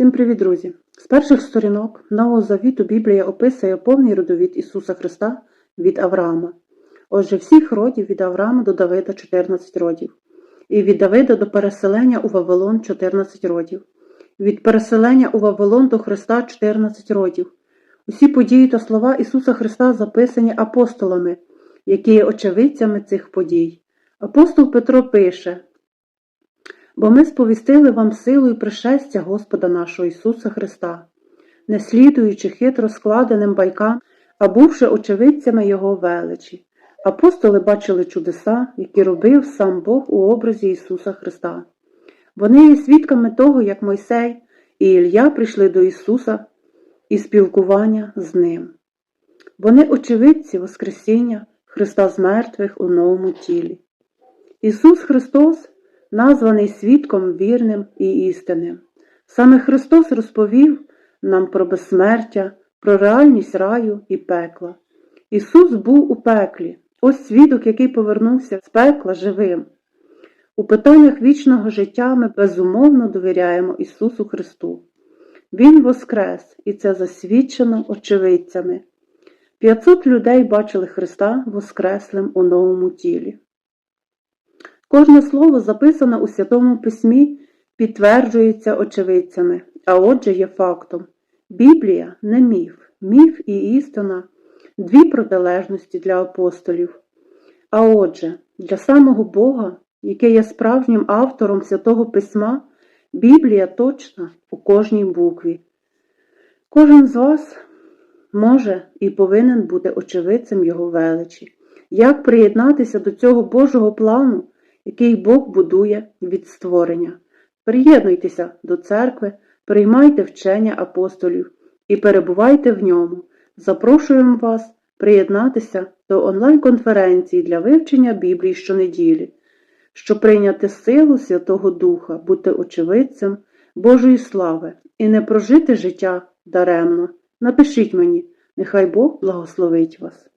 Всім привіт, друзі! З перших сторінок Нового Завіту Біблія описує повний родовід Ісуса Христа від Авраама. Отже, всіх родів від Авраама до Давида 14 родів, і від Давида до переселення у Вавилон 14 родів, від переселення у Вавилон до Христа 14 родів. Усі події та слова Ісуса Христа записані апостолами, які є очевидцями цих подій. Апостол Петро пише. Бо ми сповістили вам силу і пришестя Господа нашого Ісуса Христа, не слідуючи хитро складеним байкам, а бувши очевидцями Його величі. Апостоли бачили чудеса, які робив сам Бог у образі Ісуса Христа. Вони є свідками того, як Мойсей і Ілля прийшли до Ісуса і спілкування з Ним. Вони очевидці Воскресіння Христа з мертвих у новому тілі. Ісус Христос названий свідком вірним і істинним. Саме Христос розповів нам про безсмертя, про реальність раю і пекла. Ісус був у пеклі, ось свідок, який повернувся з пекла живим. У питаннях вічного життя ми безумовно довіряємо Ісусу Христу. Він воскрес, і це засвідчено очевидцями. 500 людей бачили Христа Воскреслим у новому тілі. Кожне слово, записане у Святому Письмі, підтверджується очевидцями, а отже є фактом. Біблія не міф, міф і істина дві протилежності для апостолів. А отже, для самого Бога, який є справжнім автором Святого Письма, Біблія точна у кожній букві. Кожен з вас може і повинен бути очевидцем Його величі. Як приєднатися до цього Божого плану? Який Бог будує від створення. Приєднуйтеся до церкви, приймайте вчення апостолів і перебувайте в ньому. Запрошуємо вас приєднатися до онлайн-конференції для вивчення Біблії щонеділі, щоб прийняти силу Святого Духа, бути очевидцем Божої слави і не прожити життя даремно. Напишіть мені, нехай Бог благословить вас.